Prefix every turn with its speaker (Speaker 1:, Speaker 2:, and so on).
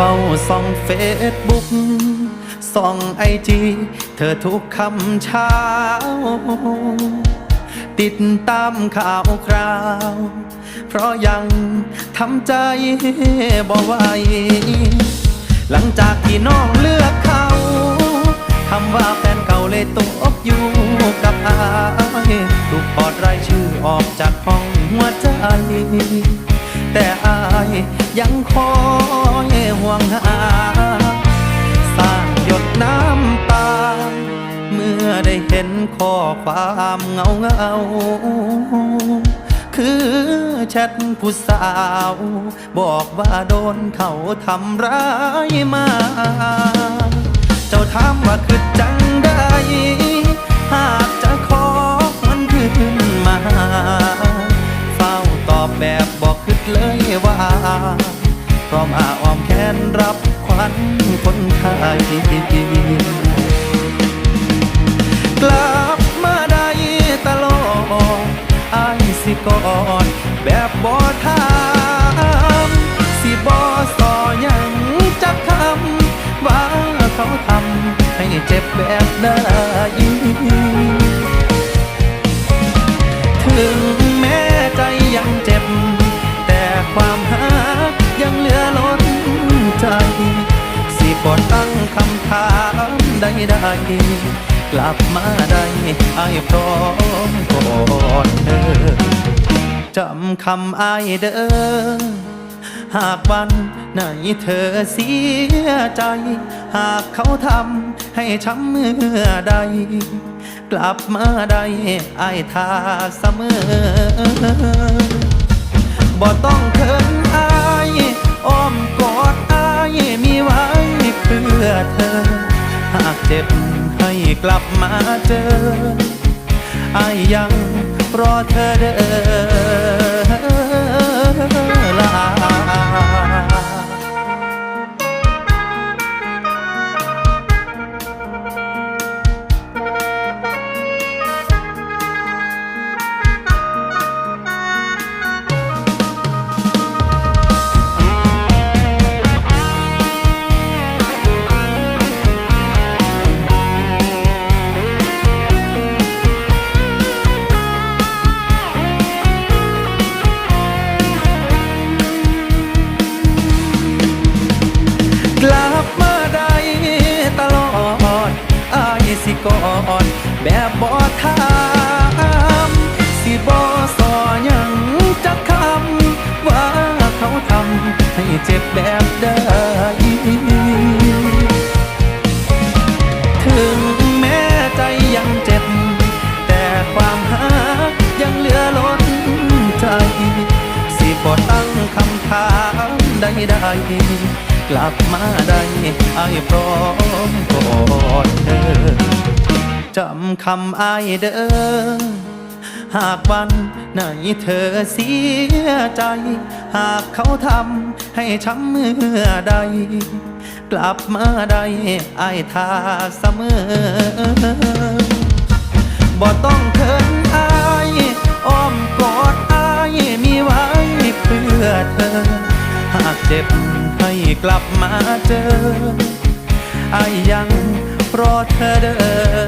Speaker 1: เฝ้าส่องเฟซบุ๊กส่องไอจีเธอทุกคำเช้า ติดตามข่าวคราว เพราะยังทำใจบ่ไหวหลังจากที่น้องเลือกเขาคำว่าแฟนเก่าเลยตกอยู่กับอายถูกปอดรายชื่อออกจากห้องหัวใจ แต่อายยังคอย ความเงาเงา คือแชทผู้สาว บอกว่าโดนเขาทำร้ายมา เจ้าถามว่าคือจังได้ หากจะขอมันขึ้นมา เฝ้าตอบแบบบอกคิดเลยว่าพร้อมอาอ้อมแขนรับควันคนไข้กลับมา เขาทำให้เจ็บแบบใดถึงแม้ใจยังเจ็บ แต่ความหักยังเหลือล้นใจ สิบอตั้งคำถามใดๆกลับมาได้ไอ้พร้อมกอดเธอจำคำอายเด้อหากวัน ไหนเธอเสียใจ หากเขาทำให้ช้ำเมื่อใด กลับมาได้ไอายทาเสมอ บ่ต้องเขินอายอ้อมกอดอายมีไว้เพื่อเธอ หากเจ็บให้กลับมาเจออายยังรอเธอเด้อ กอดแบบบ่ถามสิบ่สอยังจักคำว่าเขาทำให้เจ็บแบบใดถึงแม้ใจยังเจ็บ แต่ความหักยังเหลือล้นใจ สิบ่ตั้งคำถามใดๆ กลับมาได้ไอ้พร้อมกอดเธอจำคำไอายเด้อหากวันไหนเธอเสียใจ หากเขาทำให้ช้ำเมื่อใด กลับมาได้ไอายทาเสมอบ่ต้องเขินอายอ้อมกอดอายมีไว้เพื่อเธอ หากเจ็บ กลับมาเจออายยังรอเธอเดิน